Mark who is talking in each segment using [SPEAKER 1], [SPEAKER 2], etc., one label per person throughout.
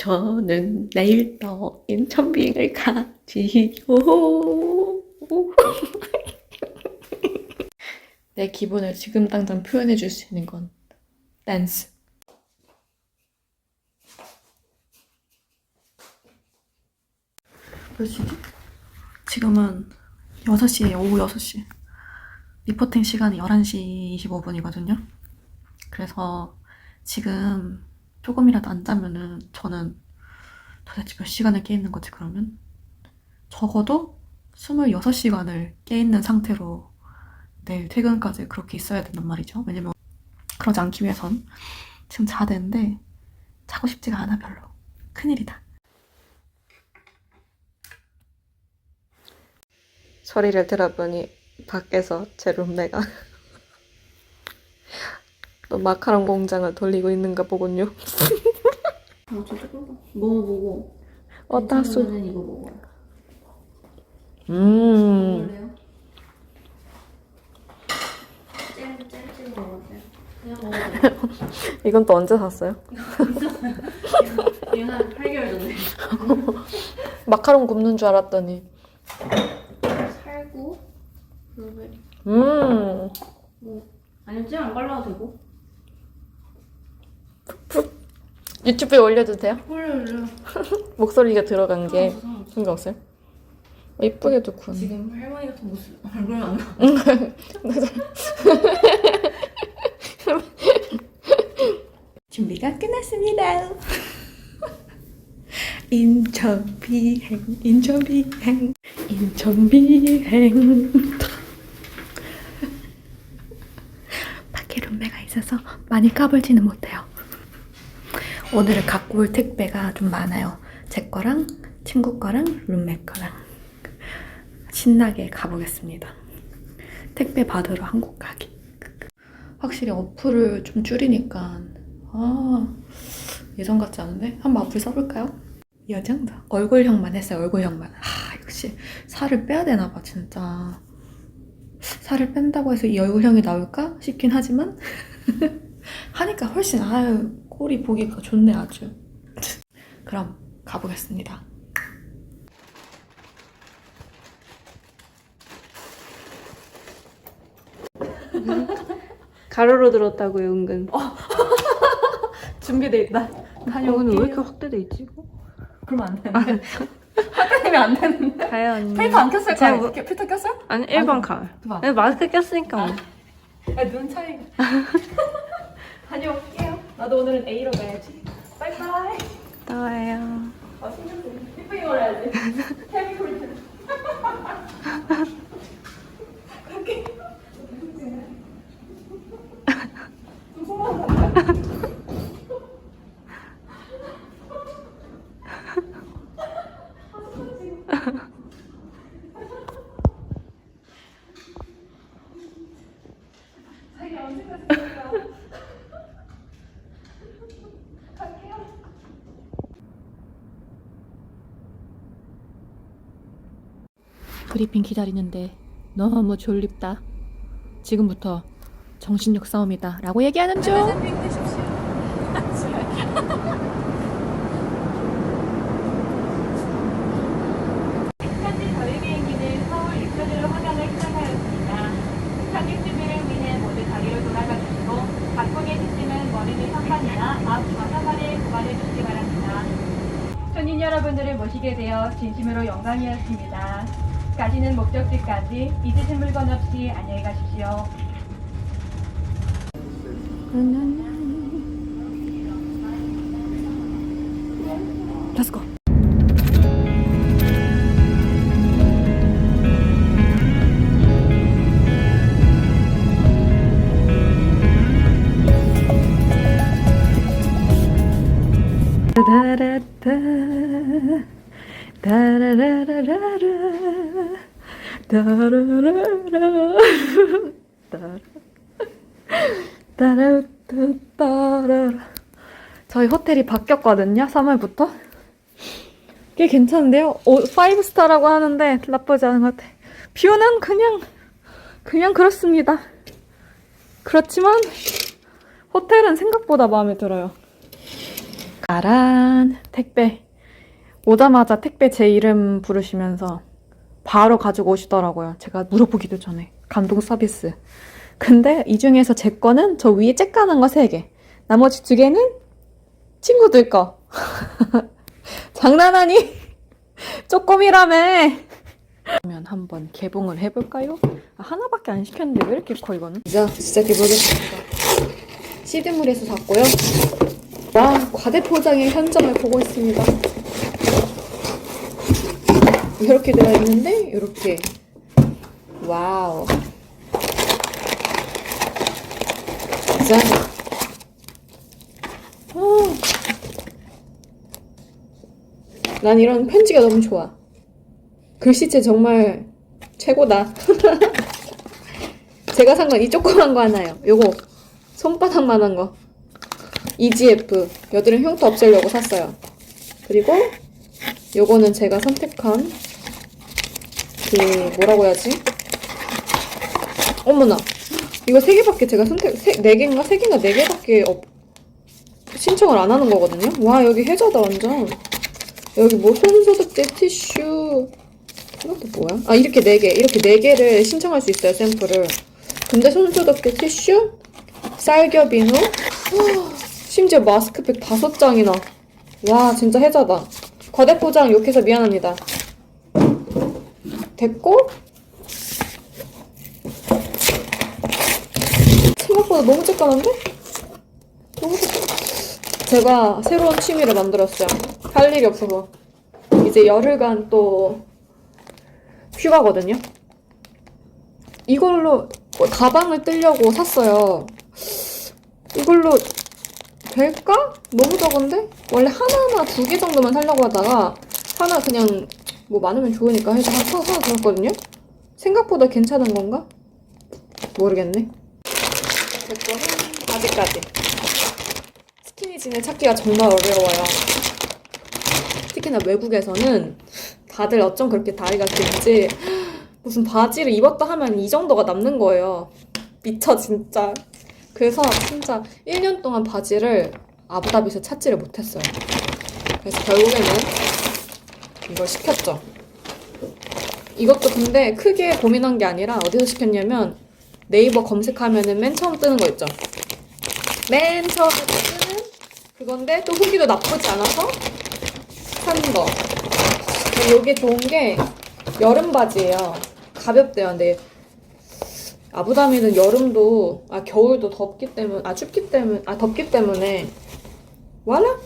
[SPEAKER 1] 저는 내일도 인천 비행을 가지요. 내 기분을 지금 당장 표현해 줄 수 있는 건 댄스. 몇 시지? 지금은 6시에 오후 6시. 리포팅 시간이 11시 25분이거든요. 그래서 지금 조금이라도 안 자면은 저는 도대체 몇 시간을 깨 있는 거지 그러면? 적어도 26시간을 깨 있는 상태로 내일 퇴근까지 그렇게 있어야 된단 말이죠. 왜냐면 그러지 않기 위해선 지금 자야 되는데 자고 싶지가 않아 별로. 큰일이다. 소리를 들어보니 밖에서 제 룸메가 또 마카롱 공장을 돌리고 있는가 보군요.
[SPEAKER 2] 아, 저 조금 먹어보고.
[SPEAKER 1] 왔다 수.
[SPEAKER 2] 괜찮으면은 이거 먹어요.
[SPEAKER 1] 음.
[SPEAKER 2] 그냥.
[SPEAKER 1] 이건 또 언제 샀어요?
[SPEAKER 2] 이거 한 8개월 전에.
[SPEAKER 1] 마카롱 굽는 줄 알았더니.
[SPEAKER 2] 살구, 블루베리.
[SPEAKER 1] 음.
[SPEAKER 2] 뭐, 아니면 잼안 발라도 되고.
[SPEAKER 1] 유튜브에 올려도 돼요?
[SPEAKER 2] 홀르르.
[SPEAKER 1] 목소리가 들어간 게
[SPEAKER 2] 상관없어.
[SPEAKER 1] 상관없어요? 어, 이쁘게도 군.
[SPEAKER 2] 지금 할머니 같은 모습 얼굴 안 나.
[SPEAKER 1] 준비가 끝났습니다. 인천 비행, 인천 비행, 인천 비행. 밖에 룸메가 있어서 많이 까불지는 못해요. 오늘은 갖고 올 택배가 좀 많아요. 제 거랑 친구 거랑 룸메 거랑 신나게 가보겠습니다. 택배 받으러 한국 가기. 확실히 어플을 좀 줄이니까 아 예전 같지 않은데 한번 어플 써볼까요? 여정다 얼굴형만 했어요 얼굴형만 아 역시 살을 빼야 되나 봐 진짜 살을 뺀다고 해서 이 얼굴형이 나올까 싶긴 하지만 하니까 훨씬 아유 꼴이 보기가 좋네 아주 그럼 가보겠습니다
[SPEAKER 3] 가로로 들었다고요, 은근.
[SPEAKER 1] 준비돼 있다
[SPEAKER 3] 오늘 왜 이렇게 확대돼 있지? 이거?
[SPEAKER 1] 그러면 안 되는데 확대되면 안 되는데
[SPEAKER 3] 과연.
[SPEAKER 1] 필터 안 켰을
[SPEAKER 3] 제가
[SPEAKER 1] 거야
[SPEAKER 3] 뭐-
[SPEAKER 1] 필터 켰어요?
[SPEAKER 3] 아니, 1번 가.
[SPEAKER 1] 봐.
[SPEAKER 3] 네, 마스크 꼈으니까 뭐.
[SPEAKER 1] 야, 눈 차이가. 다녀올게요. 나도 오늘은 A로 가야지. 바이바이.
[SPEAKER 3] 나와요.
[SPEAKER 1] 아, 신경 쓰 이쁘게 걸어야지. 헤비콜트. 브리핑 기다리는데 너무 졸립다. 지금부터 정신력 싸움이다. 라고 얘기하는 중.
[SPEAKER 4] 여러분들을 모시게 되어 진심으로 영광이었습니다. 가시는 목적지까지 잊으신 물건 없이 안녕히 가십시오.
[SPEAKER 1] 다라라라 다라라라라 다라라라 따라 따라라 저희 호텔이 바뀌었거든요 3월부터 꽤 괜찮은데요 오, 5스타라고 하는데 나쁘지 않은 것 같아요 뷰는 그냥 그냥 그렇습니다 그렇지만 호텔은 생각보다 마음에 들어요 짜란 택배 오자마자 택배 제 이름 부르시면서 바로 가지고 오시더라고요. 제가 물어보기도 전에 감동 서비스. 근데 이 중에서 제 거는 저 위에 쬐까는 거 3개. 나머지 두 개는 친구들 거. 장난하니? 쪼꼬미라며. 그러면 한번 개봉을 해볼까요? 아, 하나밖에 안 시켰는데 왜 이렇게 커 이거는? 진짜 진짜 개봉했습니다. 시드물에서 샀고요. 와 과대포장의 현장을 보고 있습니다. 이렇게 들어있는데 이렇게. 와우. 짠. 아. 난 이런 편지가 너무 좋아. 글씨체 정말 최고다. 제가 산 건 이 조그만 거 하나요. 요거. 손바닥만한 거. EGF 여드름 흉터 없애려고 샀어요. 그리고 요거는 제가 선택한 그 뭐라고 해야지? 어머나 이거 세 개밖에 제가 선택 세, 네 개인가 세 개인가 네 개밖에 없 신청을 안 하는 거거든요. 와 여기 해자다 완전. 여기 뭐 손소독제 티슈 이것도 뭐야? 아 이렇게 네 개, 이렇게 네 개를 신청할 수 있어요 샘플을. 근데 손소독제 티슈, 쌀겨비누, 심지어 마스크팩 다섯 장이나. 와 진짜 해자다. 과대 포장 욕해서 미안합니다. 됐고 생각보다 너무 쬐깐한데? 너무 쬐깐 제가 새로운 취미를 만들었어요. 할 일이 없어서. 이제 열흘간 또 휴가거든요. 이걸로 뭐 가방을 뜰려고 샀어요. 이걸로 될까? 너무 적은데? 원래 하나나 두 개 정도만 살려고 하다가 하나 그냥 뭐 많으면 좋으니까 해서 하나 사서 들었거든요? 생각보다 괜찮은 건가? 모르겠네. 제 거는 아직까지. 스키니진을 찾기가 정말 어려워요. 특히나 외국에서는 다들 어쩜 그렇게 다리가 긴지 무슨 바지를 입었다 하면 이 정도가 남는 거예요. 미쳐 진짜. 그래서 진짜 1년 동안 바지를 아부다비에서 찾지를 못했어요. 그래서 결국에는 이걸 시켰죠. 이것도 근데 크게 고민한 게 아니라 어디서 시켰냐면 네이버 검색하면은 맨 처음 뜨는 거 있죠. 맨 처음에 뜨는 그건데 또 후기도 나쁘지 않아서 산 거. 이게 좋은 게 여름 바지예요. 가볍대요. 근데 아부다비는 여름도 아 겨울도 덥기 때문에 아 춥기 때문에 아 덥기 때문에 와라?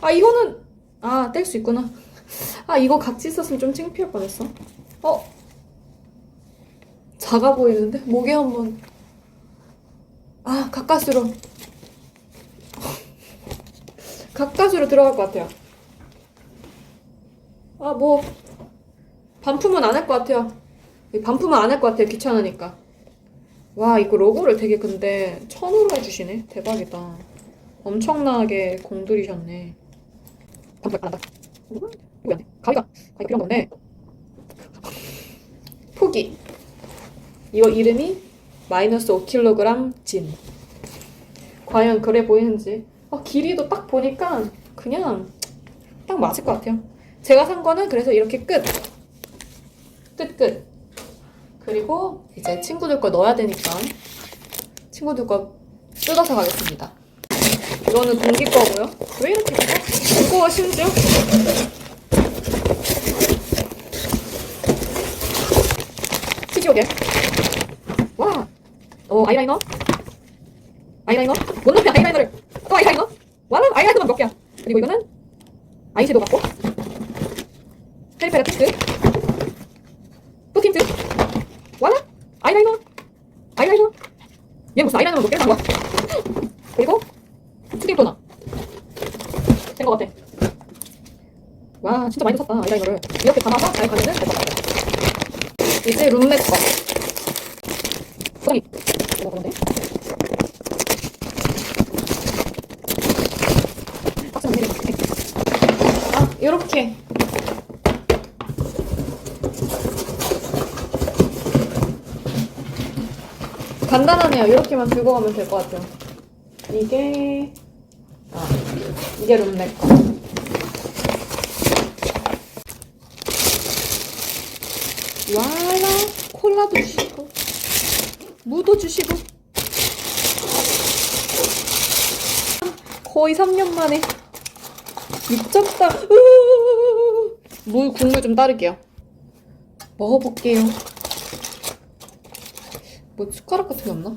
[SPEAKER 1] 아 이거는 아 뗄 수 있구나. 아 이거 같이 있었으면 좀 창피할 뻔했어. 어? 작아 보이는데 목에 한번 아 가까스로 가까스로 들어갈 것 같아요. 아 뭐 반품은 안 할 것 같아요. 반품은 안 할 것 같아요. 귀찮으니까. 와 이거 로고를 되게 근데 천으로 해주시네. 대박이다. 엄청나게 공들이셨네. 반품 안 한다. 뭐야? 가위가 가위가 필요한 건데 포기. 이거 이름이 마이너스 5kg 진. 과연 그래 보이는지. 아, 길이도 딱 보니까 그냥 딱 맞을 것 같아요. 제가 산 거는 그래서 이렇게 끝. 끝, 끝. 그리고 이제 친구들 거 넣어야 되니까 친구들 거 뜯어서 가겠습니다. 이거는 동기 거고요. 왜 이렇게 커? 무거워 심지어? 치즈오게. 와. 어 아이라이너. 아이라이너. 뭔 놈이야 아이라이너를. 또 아이라이너. 와라 아이라이너만 몇 개야. 그리고 이거는 아이섀도우 같고. 페리페라 틴트. 또 틴트. 와라 아이라이너. 아이라이너. 얘 무슨 아이라이너만 몇 개나 거야. 그리고 스킨 토너. 된거 같아. 와 진짜 많이 샀다 아이라이너를. 이렇게 담아서 잘 가면은 될것 같아요. 이제 룸메 거. 아, 요렇게. 간단하네요. 이렇게만 들고 가면 될 것 같아요. 이게, 아, 이게 룸메 거. 와라 콜라도 주시고 무도 주시고. 거의 3년 만에 미쳤다. 물 국물 좀 따를게요. 먹어볼게요. 뭐 숟가락 같은 게 없나?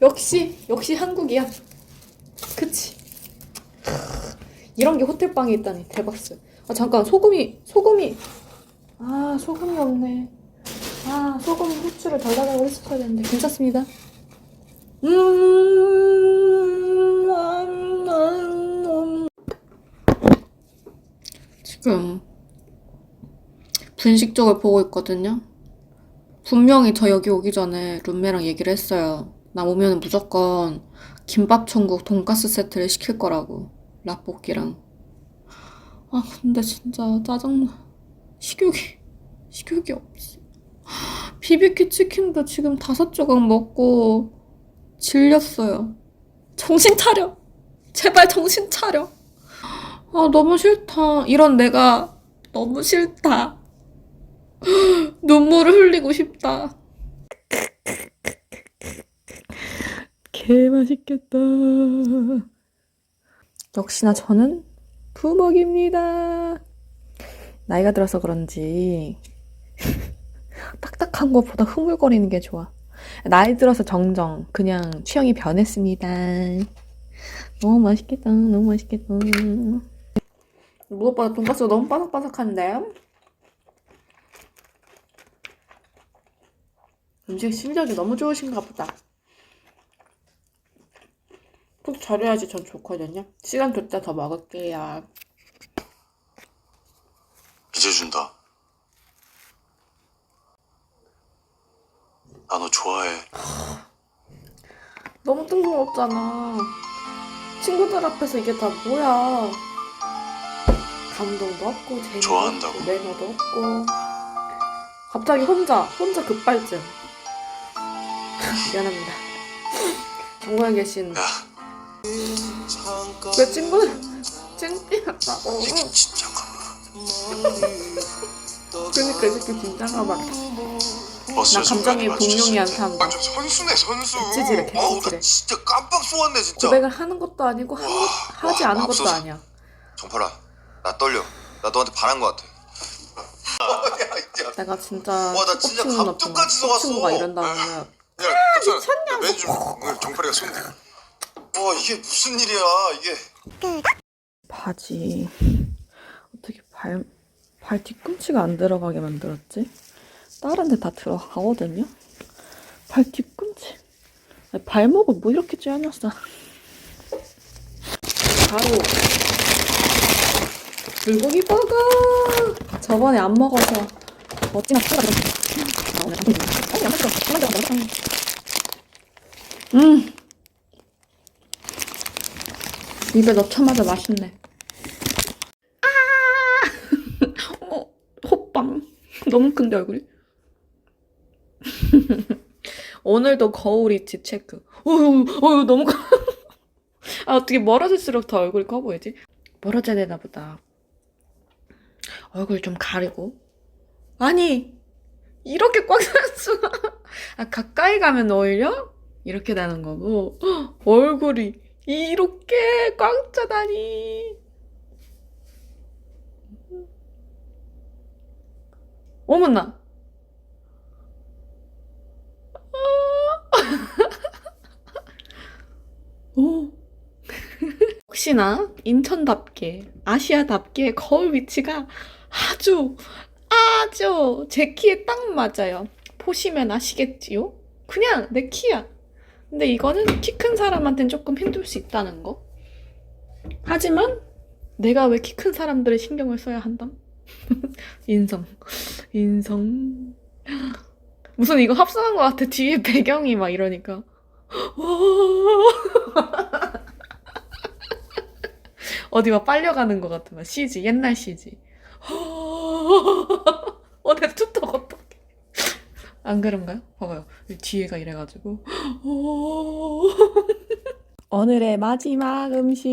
[SPEAKER 1] 역시 역시 한국이야. 그치? 이런 게 호텔방에 있다니 대박스. 아 잠깐 소금이 소금이. 아 소금이 없네 아 소금 후추를 덜 달라고 했었어야 되는데. 괜찮습니다. 음 지금 분식적을 보고 있거든요. 분명히 저 여기 오기 전에 룸메랑 얘기를 했어요. 나 오면 무조건 김밥 천국 돈가스 세트를 시킬 거라고 라볶이랑. 아 근데 진짜 짜증나. 식욕이 식욕이 없어 비비큐 치킨도 지금 다섯 조각 먹고 질렸어요. 정신 차려. 제발 정신 차려. 아 너무 싫다. 이런 내가 너무 싫다. 눈물을 흘리고 싶다. 개 맛있겠다. 역시나 저는 부먹입니다. 나이가 들어서 그런지 딱딱한 것보다 흐물거리는 게 좋아. 나이 들어서 정정 그냥 취향이 변했습니다. 너무 맛있겠다. 너무 맛있겠다. 무엇보다 돈가스가 너무 바삭바삭한데? 음식 실력이 너무 좋으신가 보다. 푹 자려야지 전 좋거든요. 시간 될때더 먹을게요.
[SPEAKER 5] 이제 준다. 나 너 좋아해.
[SPEAKER 1] 뜬금없잖아. 친구들 앞에서 이게 다 뭐야. 감동도 없고, 재미도
[SPEAKER 5] 좋아한다고.
[SPEAKER 1] 없고, 매너도 없고. 갑자기 혼자, 혼자 급발진. 미안합니다. 전국에 계신
[SPEAKER 5] 야,
[SPEAKER 1] 내 친구들.
[SPEAKER 5] 진짜 가만.
[SPEAKER 1] 그러니까 이 새끼 진짜가 봐. 나 감정이 공룡이한 사람.
[SPEAKER 5] 완전 선수네 선수.
[SPEAKER 1] 개찌질해,
[SPEAKER 5] 어우 나
[SPEAKER 1] 개찌질해.
[SPEAKER 5] 진짜 깜빡 속았네 진짜.
[SPEAKER 1] 고백을 하는 것도 아니고 한 것,
[SPEAKER 5] 와,
[SPEAKER 1] 하지
[SPEAKER 5] 와,
[SPEAKER 1] 않은 것도. 아니야.
[SPEAKER 5] 정팔아, 나 떨려. 나 너한테 반한 것 같아. 야, 진짜.
[SPEAKER 1] 내가 진짜
[SPEAKER 5] 와, 나 진짜 감쪽같이 속았어.
[SPEAKER 1] 친구가 이런다면
[SPEAKER 5] 야, 오늘 정팔이가 손. 와, 이게 무슨 일이야, 이게.
[SPEAKER 1] 바지 어떻게 발, 발 뒤꿈치가 안 들어가게 만들었지? 다른 데 다 들어가거든요? 발 뒤꿈치. 발목을 뭐 이렇게 쬐어놨어. 바로. 불고기 버거! 저번에 안 먹어서 어찌나 수가 음. 입에 넣자마자 맛있네. 어, 호빵. 너무 큰데, 얼굴이? 오늘도 거울 위치 체크. 어휴, 어휴, 너무 커. 아, 어떻게 멀어질수록 더 얼굴이 커 보이지? 멀어져야 되나 보다. 얼굴 좀 가리고. 아니, 이렇게 꽉살 수가. 아, 가까이 가면 오히려 이렇게 되는 거고, 얼굴이 이렇게 꽉 차다니. 어머나. 오. 혹시나 인천답게 아시아답게 거울 위치가 아주 아주 제 키에 딱 맞아요. 보시면 아시겠지요? 그냥 내 키야. 근데 이거는 키 큰 사람한테는 조금 힘들 수 있다는 거. 하지만 내가 왜 키 큰 사람들의 신경을 써야 한담? 인성. 인성. 무슨 이거 합성한 것 같아. 뒤에 배경이 막 이러니까. 어디 막 빨려가는 것 같아. 막 CG, 옛날 CG. 어, 내 툭툭 어떡해. 안 그런가요? 봐봐요. 뒤에가 이래가지고. 오늘의 마지막 음식.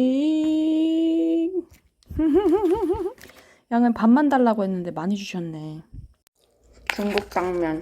[SPEAKER 1] 양은 반만 달라고 했는데 많이 주셨네. 중국 당면.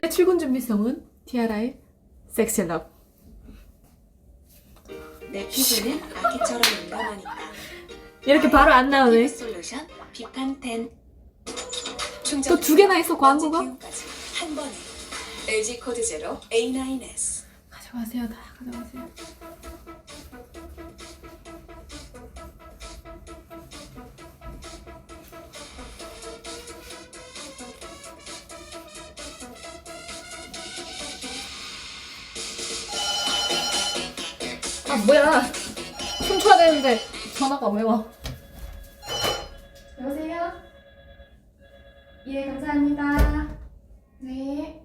[SPEAKER 6] 내 출근 준비성은 티아라의 섹시럽.
[SPEAKER 7] 내 피부는 아기처럼 민감하니까
[SPEAKER 6] 이렇게 바로 안 나오네.
[SPEAKER 7] 솔루션 비판
[SPEAKER 6] 10또두 개나 있어 광고가?
[SPEAKER 7] 한 번에 LG 코드 제로 A9S
[SPEAKER 6] 가져가세요, 다 가져가세요. 아 뭐야? 춤춰야 되는데 전화가 왜 와?
[SPEAKER 2] 여보세요? 예, 감사합니다. 네.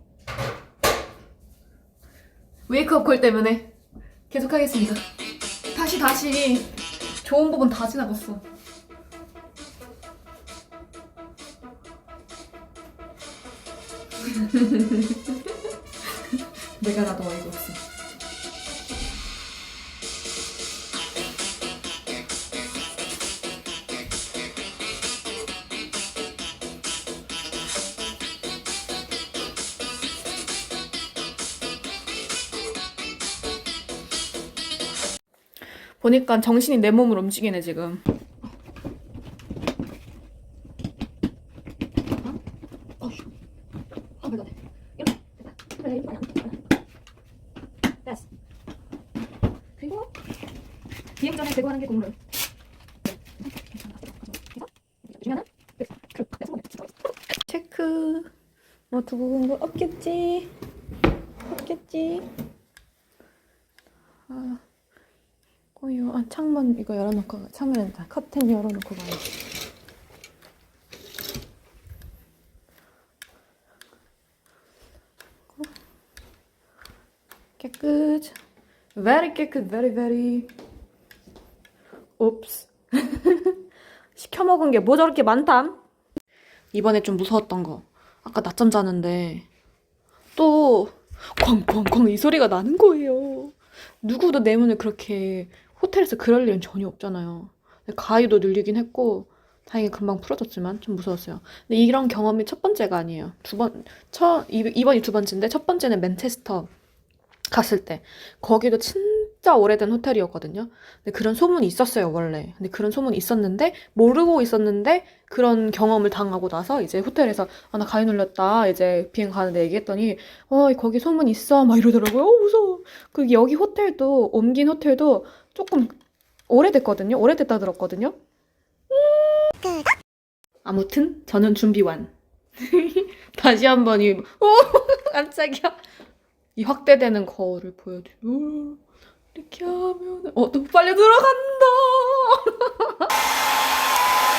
[SPEAKER 6] 웨이크업 콜 때문에 계속 하겠습니다. 다시 다시 좋은 부분 다 지나갔어. 내가 나도
[SPEAKER 1] 보니까 정신이 내 몸을 움직이네 지금.
[SPEAKER 6] 그리고 비행 전에 제거하는 게 국물.
[SPEAKER 1] 체크. 뭐 두고 간거 없겠지? 없겠지? 아, 창문 이거 열어놓고 가. 창문에 다 커튼 열어놓고 가야지. 깨끗. very 깨끗, very very. 옵스. 시켜 먹은 게 뭐 저렇게 많담? 이번에 좀 무서웠던 거. 아까 낮잠 자는데 또 쾅쾅쾅 이 소리가 나는 거예요. 누구도 내 문을 그렇게 호텔에서 그럴 일은 전혀 없잖아요. 가위도 눌리긴 했고 다행히 금방 풀어졌지만 좀 무서웠어요. 근데 이런 경험이 첫 번째가 아니에요. 두 번, 첫, 이- 이번이 두 번째인데 첫 번째는 맨체스터 갔을 때 거기도 진짜 오래된 호텔이었거든요. 근데 그런 소문이 있었어요, 원래. 근데 그런 소문이 있었는데 모르고 있었는데 그런 경험을 당하고 나서 이제 호텔에서 아 나 가위 눌렸다 이제 비행 가는데 얘기했더니 어 거기 소문 있어 막 이러더라고요. 어 무서워. 그 여기 호텔도 옮긴 호텔도 조금 오래됐거든요. 오래됐다 들었거든요. 음. 아무튼 저는 준비 완. 다시 한번 이 오, 깜짝이야. 이 확대되는 거울을 보여드려. 이렇게 하면 어 또 빨려 들어간다.